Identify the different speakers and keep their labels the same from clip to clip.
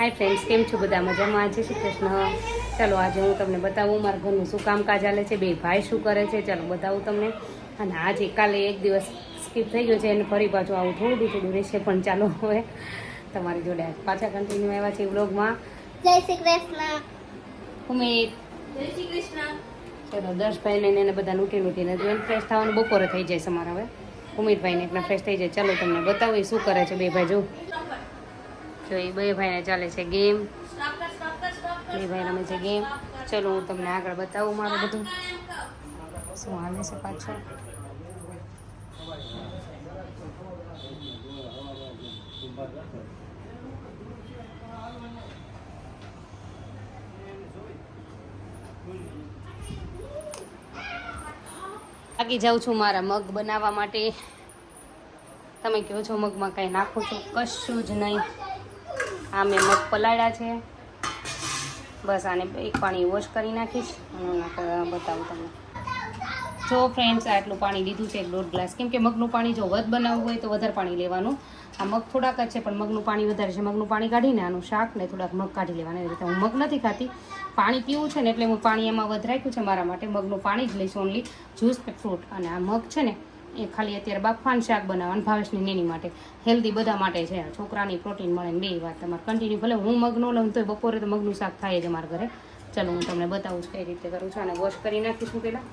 Speaker 1: Hi friends કેમ છો બધા? મજામાં? આજે શ્રી કૃષ્ણ. ચાલો આજે હું તમને બતાવું મારા ઘરનું શું કામકાજ ચાલે છે બે ભાઈ શું કરે છે. ચાલો બતાવું તમને. અને આજે કાલે એક દિવસ સ્કીપ થઈ ગયો છે અને ફરી પાછું આવું થોડું થોડું રહેશે પણ ચાલો હવે. તમારી જોડે પાછા કન્ટિન્યુ આવ્યા છે વ્લોગમાં
Speaker 2: જય શ્રી કૃષ્ણ.
Speaker 1: ઉમેદ.
Speaker 2: જય શ્રી કૃષ્ણ.
Speaker 1: ચલો દર્શભાઈને એને બધા લૂંટી લૂંટીને જોઈને ફ્રેશ થવાનું બપોરે થઈ જાય છે અમારા હવે. ઉમેદભાઈને એકલા ફ્રેશ થઈ જાય. ચાલો તમને બતાવું એ શું કરે છે બે ભાઈ જો. જો એ બે ભાઈને ચાલે છે ગેમ. બે ભાઈ રમે છે ગેમ. ચલો, હું તમને આગળ બતાવું મારું બધું. શું હાલે છે પાછળ? આગી જાઉં છું મારા મગ બનાવવા માટે. તમે કહો છો મગમાં કાંઈ નાખો છો? કશું જ નહીં. આ મેં મગ પલાળ્યા છે. બસ આને એક પાણી વોશ કરી નાખીશ. હું બતાવું તમને. જો ફ્રેન્ડ્સ આટલું પાણી લીધું છે, એક દોઢ ગ્લાસ કેમ કે મગનું પાણી જો વધ બનાવવું હોય તો વધારે પાણી લેવાનું. આ મગ થોડાક જ છે, પણ મગનું પાણી વધારે છે. મગનું પાણી કાઢીને આનું શાક ને થોડાક મગ કાઢી લેવાના. રીતે હું મગ નથી ખાતી. પાણી પીવું છે ને એટલે હું પાણી એમાં વધ રાખ્યું છે. મારા માટે મગનું પાણી જ લઈશ ઓનલી જ્યુસ ફ્રૂટ અને આ મગ છે ને એ ખાલી અત્યારે બાફાન શાક બનાવવાનું ભાવેશની નેની માટે. હેલ્ધી બધા માટે છે. છોકરાની પ્રોટીન મળે ને બે વાત. તમારે કન્ટિન્યુ ભલે હું મગ ન લઉં તો બપોરે તો મગનું શાક થાય છે મારા ઘરે. ચાલો હું તમને બતાવું છું કઈ રીતે કરું છું. અને વોશ કરી નાખીશું પહેલાં.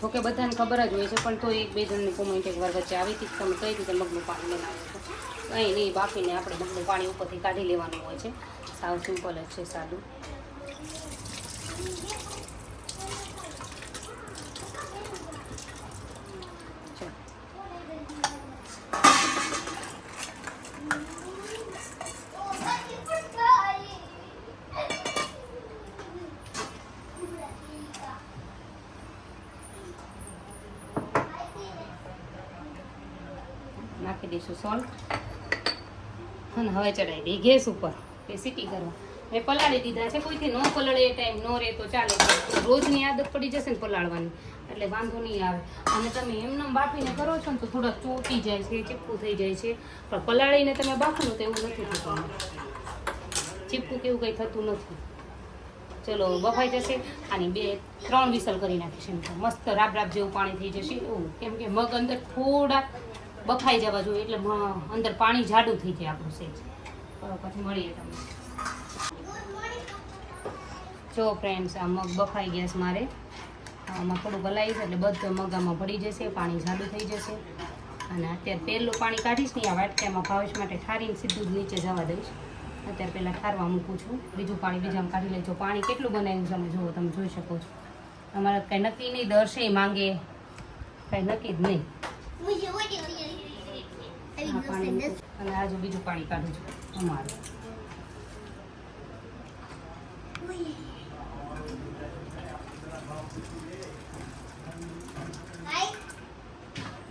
Speaker 1: જોકે બધાને ખબર જ હોય છે, પણ તો એક બે જણની કોમેન્ટ એકવાર વચ્ચે આવી હતી તમે કઈ રીતે મગનું પાણી બનાવો છો. કંઈ નહીં, બાફીને આપણે મગનું પાણી ઉપરથી કાઢી લેવાનું હોય છે. સાવ સિમ્પલ જ છે, સાદું ચાલો. નાખી દઈશું સોલ્ટ. અને હવે ચડાવી દઈએ ગેસ ઉપર. એ સીટી કરવા. મેં પલાળી દીધા છે, કોઈથી ન પલાળે, એ ટાઈમ ન રહે તો ચાલે રોજની આદત પડી જશે ને પલાળવાની. એટલે વાંધો નહીં આવે. અને તમે એમને બાફીને કરો છો ને તો થોડા ચોટી જાય છે, ચીપકું થઈ જાય છે. પણ પલાળીને તમે બાફો તો એવું નથી થતું. ચીપકું કેવું કંઈ થતું નથી. ચલો, બફાઈ જશે. આની બે, ત્રણ વિસલ કરી નાખીશ મસ્ત રાબ રાબ જેવું પાણી થઈ જશે. એવું. કેમ કે મગ અંદર થોડાક બફાઈ જવા જોઈએ એટલે અંદર પાણી જાડું થઈ જાય આપણું સેજ. પછી મળીએ તમને. જો ફ્રેન્ડ્સ આ મગ બફાઈ ગયા છે મારે. આમાં થોડું ગલાવીશ એટલે બધો મગ આમાં ભળી જશે, પાણી જાડું થઈ જશે. અને અત્યારે પહેલું પાણી કાઢીશ નહીં આ વાટકામાં ભાવેશ માટે ઠારીને સીધું જ નીચે જવા દઈશ. અત્યારે પહેલાં ઠારવા મૂકું છું. બીજું પાણી બીજામાં કાઢી લેજો. પાણી કેટલું બનાવ્યું તમે જુઓ, તમે જોઈ શકો છો. અમારે કંઈ નક્કી નહીં દર્શે માંગે. કંઈ નક્કી જ નહીં. પાણી અને આ જો બીજું પાણી કાઢું છું. અમારું.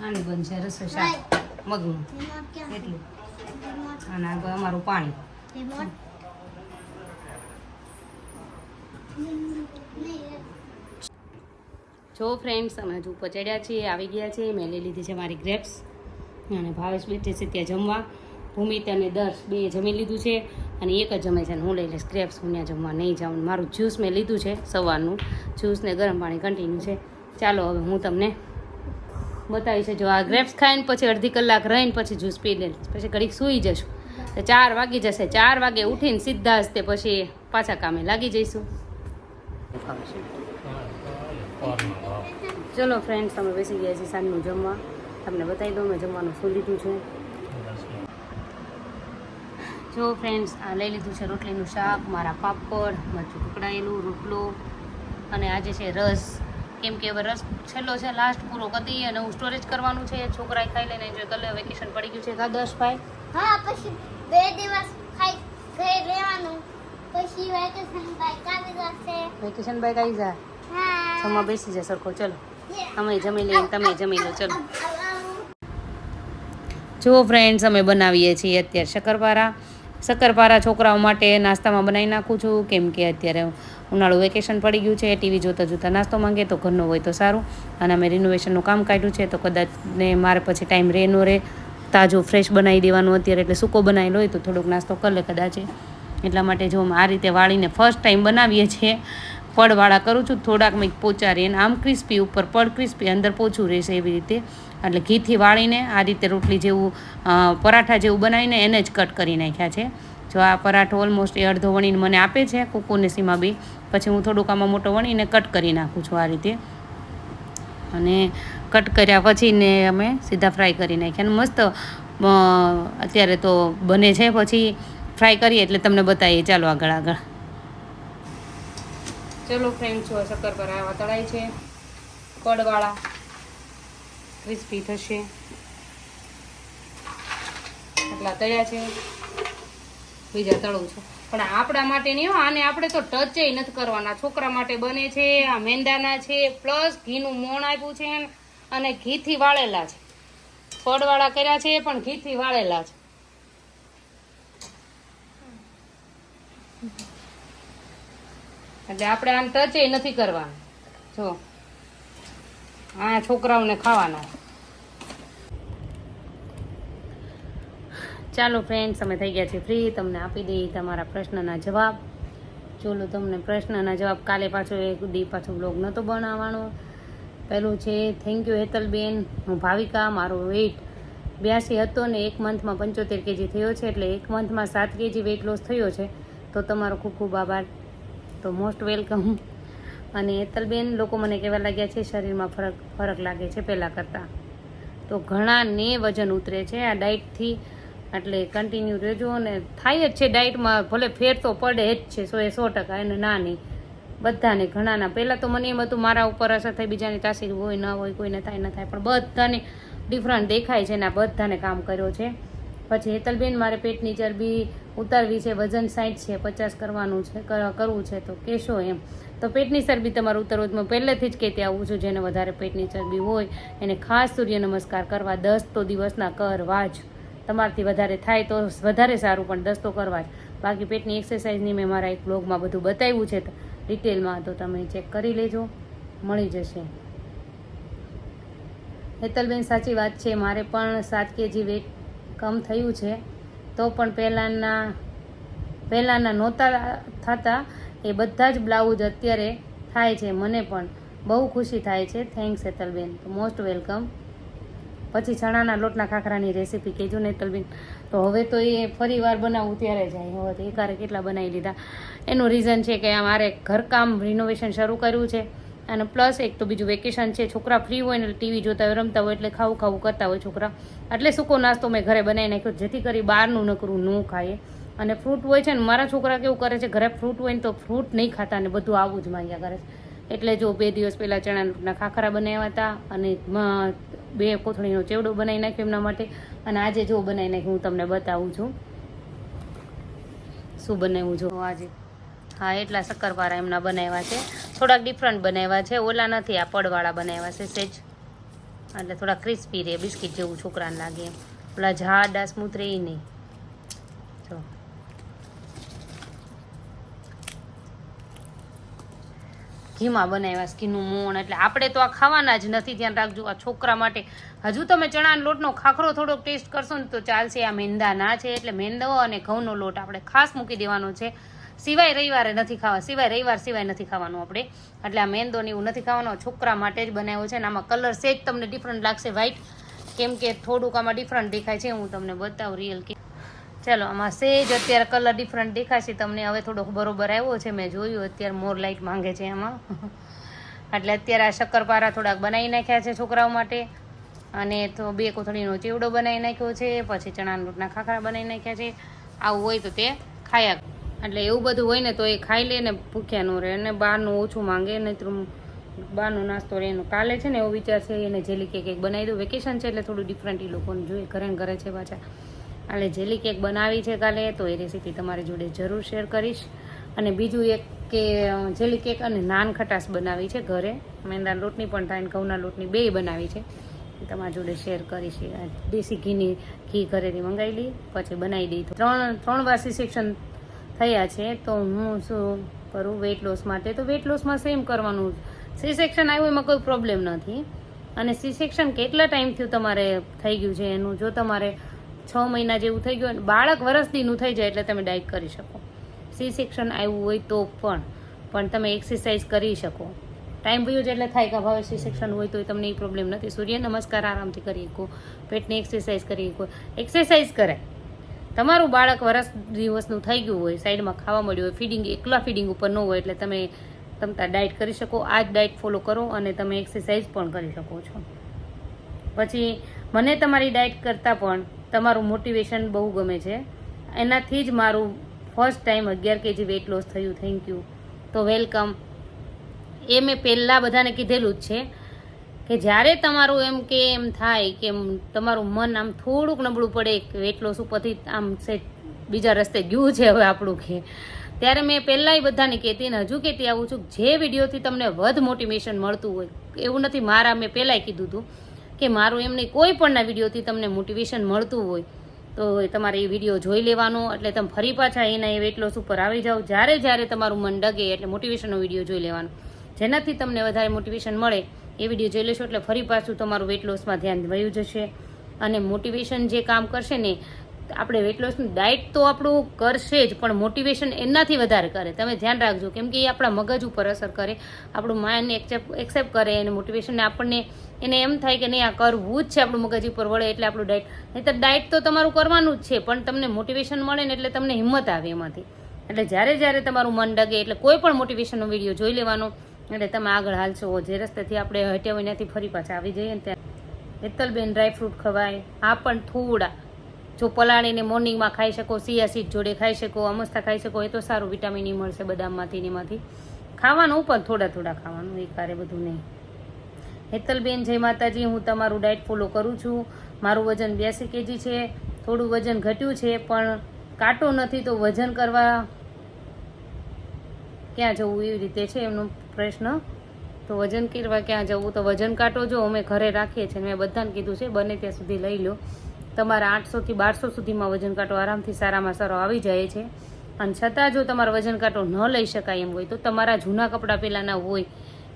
Speaker 1: આની બનશે રસોઈ શાક. મગનું. એટલું. અને આ અમારું પાણી. જો ફ્રેન્ડ્સ અમે હજુ પચડ્યા છીએ, આવી ગયા છીએ. મેં લઈ લીધી છે મારી ગ્રેપ્સ અને ભાવેશ બેઠે છે ત્યાં જમવા. ભૂમિત અને દર્શ બે જમી લીધું છે અને એક જ જમે છે અને હું લઈ લઈશ ક્રેપ્સ હું ત્યાં જમવા નહીં જાઉં. મારું જ્યુસ મેં લીધું છે સવારનું. જ્યુસ ને ગરમ પાણી કન્ટિન્યુ છે. ચાલો હવે હું તમને બતાવીશ જો આ ગ્રેપ્સ ખાઈને પછી અડધી કલાક રહીને પછી જ્યુસ પી લે. પછી ઘડીક સૂઈ જશું. તો ચાર વાગી જશે. ચાર વાગે ઉઠીને સીધા જ તે પછી પાછા કામે લાગી જઈશું. ચલો ફ્રેન્ડ્સ તમે બેસી ગયા છીએ સાંજનું જમવા. તમને બતાવી દઉં મેં જમવાનું શું લીધું છે. જો ફ્રેન્ડ્સ આ લઈ લીધું છે રોટલીનું શાક મારા પાપડ મરચું ટુકડાયેલું રોટલો અને આજે છે રસ. કેમ કે હવે રસ છેલ્લો છે લાસ્ટ પૂરો કરી અને હું સ્ટોરેજ કરવાનું છે. છોકરાએ ખાઈ લઈને એન્જોય કરી લે વેકેશન પડી ગયું છે કા દર્શભાઈ
Speaker 2: હા પછી બે દિવસ ખાઈ ઘરે રહેવાનું. પછી વેકેશન બાઈક આવી જશે.
Speaker 1: વેકેશન બાઈક આવી જાય?
Speaker 2: હા.
Speaker 1: સમા બેસી જાય સરખો ચલો. અમે જમી લઈએ તમે જમી લો ચલો. જુઓ ફ્રેન્ડ્સ અમે બનાવીએ છીએ અત્યારે શક્કરપારા. શક્કરપારા છોકરાઓ માટે નાસ્તામાં બનાવી નાખું છું. કેમ કે અત્યારે ઉનાળું વેકેશન પડી ગયું છે, ટીવી જોતાં જોતાં નાસ્તો માંગે તો ઘરનો હોય તો સારું. અને અમે રિનોવેશનનું કામ કાઢ્યું છે તો કદાચ ને મારે પછી ટાઈમ રહે નો રહે તાજો ફ્રેશ બનાવી દેવાનું અત્યારે એટલે સૂકો બનાવેલો હોય તો થોડોક નાસ્તો કરી લે કદાચ. એટલા માટે જો આ રીતે વાળીને ફર્સ્ટ ટાઈમ બનાવીએ છીએ પડવાળા કરું છું. થોડાક મેં પોચા રહે આમ ક્રિસ્પી ઉપર પડ ક્રિસ્પી અંદર પોચું રહેશે એવી રીતે. એટલે ઘીથી વાળીને આ રીતે રોટલી જેવું પરાઠા જેવું બનાવીને એને જ કટ કરી નાખ્યા છે. જો આ પરાઠો ઓલમોસ્ટ એ અડધો વણીને મને આપે છે કુકુને સીમા બી, પછી હું થોડુંક આમાં મોટો વણીને કટ કરી નાખું છું આ રીતે. અને કટ કર્યા પછી ને અમે સીધા ફ્રાય કરી નાખ્યા. અને મસ્ત અત્યારે તો બને છે, પછી ફ્રાય કરીએ એટલે તમને બતાવીએ. ચાલો આગળ આગળ. ચલો ફ્રેન્ડ છો શક્કરપારા આવા તળાય છે. પડવાળા ક્રિસ્પી થશે. એટલા તળ્યા છે. બીજા તળું છું. પણ આપણા માટે નહીં આને આપણે તો ટચ નથી કરવાના. છોકરા માટે બને છે, આ મેંદાના છે પ્લસ ઘીનું મોણ આપ્યું છે અને ઘીથી વાળેલા છે. ફળવાળા કર્યા છે, પણ ઘીથી વાળેલા છે. એટલે આપણે આને ટચ નથી કરવાનું. જો આ છોકરાઓને ખાવાના. ચાલો ફ્રેન્ડ્સ અમે થઈ ગયા છે ફ્રી તમને આપી દઈએ તમારા પ્રશ્નના જવાબ. ચોલો તમને પ્રશ્નના જવાબ કાલે પાછો એક દી પાછો બ્લોગ નહોતો બનાવવાનો. પહેલું છે થેન્ક યુ હેતલબેન. હું ભાવિકા, મારો વેઇટ બ્યાસી હતો ને એક મંથમાં પંચોતેર કેજી થયો છે, એટલે એક મંથમાં સાત કેજી વેઇટ લોસ થયો છે. તો તમારો ખૂબ ખૂબ આભાર. તો મોસ્ટ વેલકમ અને હેતલબેન લોકો મને કહેવા લાગ્યા છે, શરીરમાં ફરક ફરક લાગે છે પહેલાં કરતાં. તો ઘણાને વજન ઉતરે છે. આ ડાયટથી એટલે કન્ટિન્યુ રહેજો અને થાય જ છે ડાયટમાં, ભલે ફેર તો પડે જ છે, સો એ સો ટકા એને ના નહીં. બધાને ઘણાના. પહેલાં તો મને એમ હતું, મારા ઉપર અસર થાય, બીજાની તાસીર હોય, ન હોય, કોઈને થાય, ન થાય. પણ બધાને ડિફરન્ટ દેખાય છે ને આ બધાને કામ કર્યો છે. પછી હેતલબેન મારે પેટની ચરબી ઉતારવી છે, વજન સાઠ છે, પચાસ કરવાનું છે કરવું છે. તો કહેશો એમ. તો પેટની ચરબી તમારે ઉતરવું જ. પહેલેથી જ કહેતી આવું છું, જેને વધારે પેટની ચરબી હોય, એને ખાસ સૂર્ય નમસ્કાર કરવા, દસ તો દિવસના કરવા જ. તમારાથી વધારે થાય તો વધારે સારું, પણ દસ તો કરવા જ. બાકી પેટની એક્સરસાઇઝની મેં મારા એક બ્લોગમાં બધું બતાવ્યું છે ડિટેલમાં તો તમે ચેક કરી લેજો. મળી જશે. હેતલબેન, સાચી વાત છે. મારે પણ સાત કેજી વેટ કમ થયું છે. તો પણ પહેલાંના પહેલાંના નહોતા થતા. એ બધા જ બ્લાઉઝ અત્યારે થાય છે, મને પણ. બહુ ખુશી થાય છે. થેન્ક્સ હેતલબેન. મોસ્ટ વેલકમ પછી ચણાના લોટના ખાખરાની રેસીપી કહેજો ને હેતલબેન તો હવે તો એ ફરી વાર બનાવવું ત્યારે જાય હવે તો એકારે કેટલા બનાવી લીધા? એનું રીઝન છે કે મારે ઘરકામ રિનોવેશન શરૂ કર્યું છે અને પ્લસ એક તો બીજું વેકેશન છે. છોકરા ફ્રી હોય ને ટીવી જોતા હોય, રમતા હોય એટલે ખાવું ખાવું કરતા હોય છોકરા. એટલે સૂકો નાસ્તો મેં ઘરે બનાવી નાખ્યો, જેથી કરી બહારનું નકરું ન ખાઈએ. અને ફ્રૂટ હોય છે ને, મારા છોકરા કેવું કરે છે, ઘરે ફ્રૂટ હોય ને તો ફ્રૂટ નહીં ખાતા ને બધું આવું જ માંગ્યા કરે છે. એટલે જો બે દિવસ પહેલાં ચણા લોટના ખાખરા બનાવ્યા હતા અને બે કોથળીનો ચેવડો બનાવી નાખ્યો એમના માટે. અને આજે જો બનાવી નાખ્યું, હું તમને બતાવું છું. શું બનાવ્યું છું આજે હા, એટલા શક્કરપારા એમના બનાવ્યા છે. થોડાક ડિફરન્ટ બનાવ્યા છે. ઓલા નથી, આ પડવાળા બનાવ્યા છે, સેજ. એટલે થોડા ક્રિસ્પી રહે બિસ્કિટ જેવું છોકરાને લાગે એમ. ઓલા ઝાડા સ્મૂથ રહે નહીં જો ઘીમાં બનાવ્યા સ્કીનનું મોણ. એટલે આપણે તો આ ખાવાના જ નથી, ધ્યાન રાખજો. આ છોકરા માટે હજુ તમે ચણાના લોટનો ખાખરો થોડોક ટેસ્ટ કરશો ને તો ચાલશે. આ મેંદા ના છે, એટલે મેંદો અને ઘઉંનો લોટ આપણે ખાસ મૂકી દેવાનો છે. સિવાય રવિવારે નથી ખાવા, સિવાય રવિવાર સિવાય નથી ખાવાનું આપણે. એટલે આ મેંદો ને એવું નથી ખાવાનો છોકરા માટે જ બનાવ્યો છે અને આમાં કલર સેજ તમને ડિફરન્ટ લાગશે વ્હાઈટ કેમ કે થોડુંક આમાં ડિફરન્ટ દેખાય છે, હું તમને બતાવું રિયલ કે ચાલો, આમાં સેજ અત્યારે કલર ડિફરન્ટ દેખાશે. તમને હવે થોડોક બરોબર આવ્યો છે, મેં જોયું. અત્યારે મોર લાઇટ માંગે છે એમાં. એટલે અત્યારે આ શક્કરપારા થોડાક બનાવી નાખ્યા છે છોકરાઓ માટે. અને તો બે કોથળીનો ચેવડો બનાવી નાખ્યો છે, પછી ચણાના રોટના ખાખરા બનાવી નાખ્યા છે. આવું હોય તો તે ખાયા એટલે એવું બધું હોય ને તો એ ખાઈ લે ને ભૂખ્યા ન રહે. અને બહારનું ઓછું માંગે ને બહારનો નાસ્તો રહે એનું કાલે છે ને એવો વિચાર છે, એને જેલી કેક એક બનાવી દઉં. વેકેશન છે એટલે થોડું ડિફરન્ટ એ લોકોને જોઈએ. ઘરે ઘરે છે પાછા. એટલે જેલી કેક બનાવી છે કાલે, તો એ રેસીપી તમારી જોડે જરૂર શેર કરીશ. અને બીજું એક કે જેલી કેક અને નાન ખટાશ બનાવી છે ઘરે. મેંદા લોટની પણ થાય અને ઘઉંના લોટની બેય બનાવી છે. તમારી જોડે શેર કરીશ. દેશી ઘીની ઘી ઘરેથી મંગાવી લઈ પછી બનાવી દઈ ત્રણ ત્રણ વાર સેક્શન થયા છે, તો હું શું કરું વેઇટ લોસ માટે? તો વેઇટ લોસમાં સેમ કરવાનું. સી સેક્શન આવ્યું, એમાં કોઈ પ્રોબ્લેમ નથી. અને સી સેક્શન કેટલા ટાઈમથી તમારે થઈ ગયું છે? એનું જો તમારે છ મહિના જેવું થઈ ગયું બાળક વરસદીનું થઈ જાય એટલે તમે ડાયટ કરી શકો. સી સેક્શન આવ્યું હોય તો પણ પણ તમે એક્સરસાઇઝ કરી શકો. ટાઈમ વયો જ એટલે થાય કે ભાવે સી સેક્શન હોય તો તમને એ પ્રોબ્લેમ નથી. સૂર્ય નમસ્કાર આરામથી કરી શકો, પેટની એક્સરસાઇઝ કરી શકો. એક્સરસાઇઝ કરાય. તમારું બાળક વરસ દિવસનું થઈ ગયું હોય, સાઈડમાં ખાવા મળ્યું હોય ફીડિંગ એકલા ફીડિંગ ઉપર ન હોય એટલે તમે તમતા ડાયટ કરી શકો. આ જ ડાયટ ફોલો કરો અને તમે એક્સરસાઇઝ પણ કરી શકો છો. પછી મને તમારી ડાયટ કરતાં પણ તમારું મોટિવેશન બહુ ગમે છે. એનાથી જ મારું ફર્સ્ટ ટાઈમ અગિયાર કેજી વેટ લોસ થયું. થેન્ક યુ તો વેલકમ એ મેં પહેલાં બધાને કીધેલું જ છે કે જ્યારે તમારું એમ કે એમ થાય કે તમારું મન આમ થોડુંક નબળું પડે વેટ લોસ ઉપરથી આમ સે બીજા રસ્તે ગયું છે હવે આપણું કે, ત્યારે મેં પહેલાંય બધાને કહેતી ને હજુ કહેતી આવું છું જે વિડીયોથી તમને વધ મોટિવેશન મળતું હોય, એવું નથી મારા મેં પહેલાંય કીધું હતું. કે મારું એમને કોઈ પણના વિડીયોથી તમને મોટિવેશન મળતું હોય, તો તમારે એ વીડિયો જોઈ લેવાનો. એટલે તમે ફરી પાછા એના એ વેટ લોસ ઉપર આવી જાઓ. જ્યારે જ્યારે તમારું મન ડગે એટલે મોટિવેશનનો વીડિયો જોઈ લેવાનો. જેનાથી તમને વધારે મોટિવેશન મળે એ વીડિયો જોઈ લેશો એટલે ફરી પાછું તમારું વેટ લોસમાં ધ્યાન વયું જશે. અને મોટિવેશન જે કામ કરશે ને આપણે વેટ લોસનું ડાયટ તો આપણું કરશે જ, પણ મોટિવેશન એનાથી વધારે કરે. તમે ધ્યાન રાખજો, કેમ કે એ આપણા મગજ ઉપર અસર કરે. આપણું માઇન્ડ એક્સેપ્ટ એક્સેપ્ટ કરે અને મોટિવેશનને આપણને, એને એમ થાય કે નહીં, આ કરવું જ છે આપણું મગજ ઉપર વળે એટલે આપણું ડાયટ નહીં તો ડાયટ તો તમારું કરવાનું જ છે, પણ તમને મોટિવેશન મળે ને એટલે તમને હિંમત આવે એમાંથી. એટલે જ્યારે જ્યારે તમારું મન ડગે એટલે કોઈ પણ મોટિવેશનનો વીડિયો જોઈ લેવાનો. એટલે તમે આગળ હાલશો, જે રસ્તેથી આપણે હટ્યા ત્યાંથી ફરી પાછા આવી જઈએ ને ત્યાં. હેતલબેન ડ્રાયફ્રૂટ ખવાય આ પણ થોડા. જો પલાળીને મોર્નિંગમાં ખાઈ શકો, સિયા સીડ જોડે ખાઈ શકો, અમસ્તા ખાઈ શકો, એ તો સારું વિટામિન ઈ મળશે બદામમાંથી ને એમાંથી. ખાવાનું પણ થોડા થોડા ખાવાનું એકારે બધું નહીં. હેતલબેન, જય માતાજી, હું તમારું ડાયટ ફોલો કરું છું. મારું વજન બ્યાસી કેજી છે, થોડું વજન ઘટ્યું છે, પણ કાંટો નથી તો વજન કરવા ક્યાં જવું એવી રીતે છે એમનો પ્રશ્ન? તો વજન કરવા ક્યાં જવું? તો વજન કાંટો જો અમે ઘરે રાખીએ છીએ, મેં બધાને કીધું છે, બને ત્યાં સુધી લઈ લો. તમારા આઠસોથી બારસો સુધીમાં વજન કાંટો આરામથી સારામાં સારો આવી જાય છે. અને છતાં જો તમારો વજન કાંટો ન લઈ શકાય એમ હોય તો તમારા જૂના કપડાં પહેલાંના હોય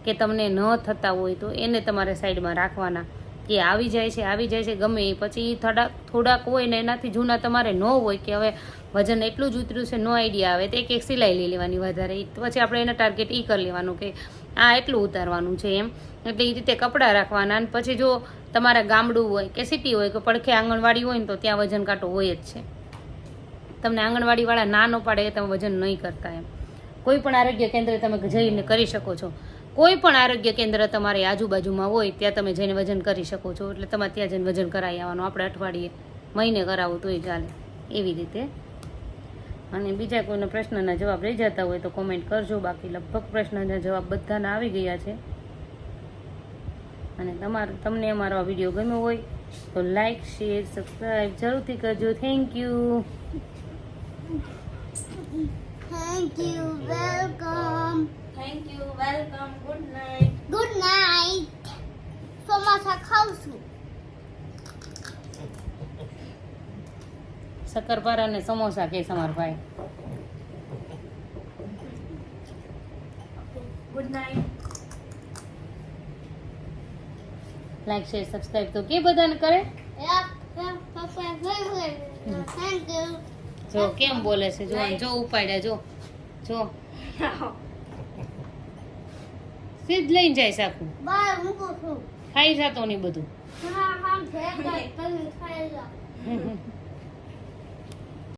Speaker 1: કે તમને ન થતા હોય તો એને તમારે સાઈડમાં રાખવાના કે આવી જાય છે, આવી જાય છે, ગમે એ. પછી થોડાક થોડાક હોય ને એનાથી જૂના તમારે ન હોય કે હવે વજન એટલું જ ઉતર્યું છે, નો આઈડિયા આવે તો એક એક સિલાઈ લઈ લેવાની વધારે. પછી આપણે એના ટાર્ગેટ એ કરી લેવાનું કે આ એટલું ઉતારવાનું છે એમ. એટલે એ રીતે કપડાં રાખવાના અને પછી જો તમારા ગામડું હોય કે સિટી હોય કે પડખે આંગણવાડી હોય ને તો ત્યાં વજન કાંટો હોય જ છે. તમને આંગણવાડીવાળા ના ન પાડે એ તમે વજન નહીં કરતા એમ. કોઈ પણ આરોગ્ય કેન્દ્રે તમે જઈને કરી શકો છો. કોઈ પણ આરોગ્ય કેન્દ્ર તમારી આજુબાજુમાં હોય ત્યાં તમે જઈને વજન કરી શકો છો. એટલે તમારે ત્યાં જઈને વજન કરાવી આવવાનું. આપણે અઠવાડિયે મહિને કરાવવું તોય ચાલે. એવી રીતે. અને બીજા કોઈના પ્રશ્નના જવાબ રહી જતા હોય તો કોમેન્ટ કરજો. બાકી લગભગ પ્રશ્નના જવાબ બધાના આવી ગયા છે. અને તમારો તમને અમારો આ વીડિયો ગમ્યો હોય તો લાઈક શેર સબસ્ક્રાઈબ જરૂરથી કરજો. Thank you
Speaker 2: Thank you. Welcome.
Speaker 3: Thank you welcome good night
Speaker 2: Good night. Samosa ખાઉં છું
Speaker 1: શક્કરપારા અને સમોસા કે તમારા ભાઈ.
Speaker 3: Good night
Speaker 1: like share subscribe તો કે બધાને કરે. જો કેમ બોલે છે? જો જો ઉપાડ્યા જો જો. સીધ લઈને જાય સાકું.
Speaker 2: બહાર મૂકું છું
Speaker 1: ખાઈ જાતો નહીં બધું.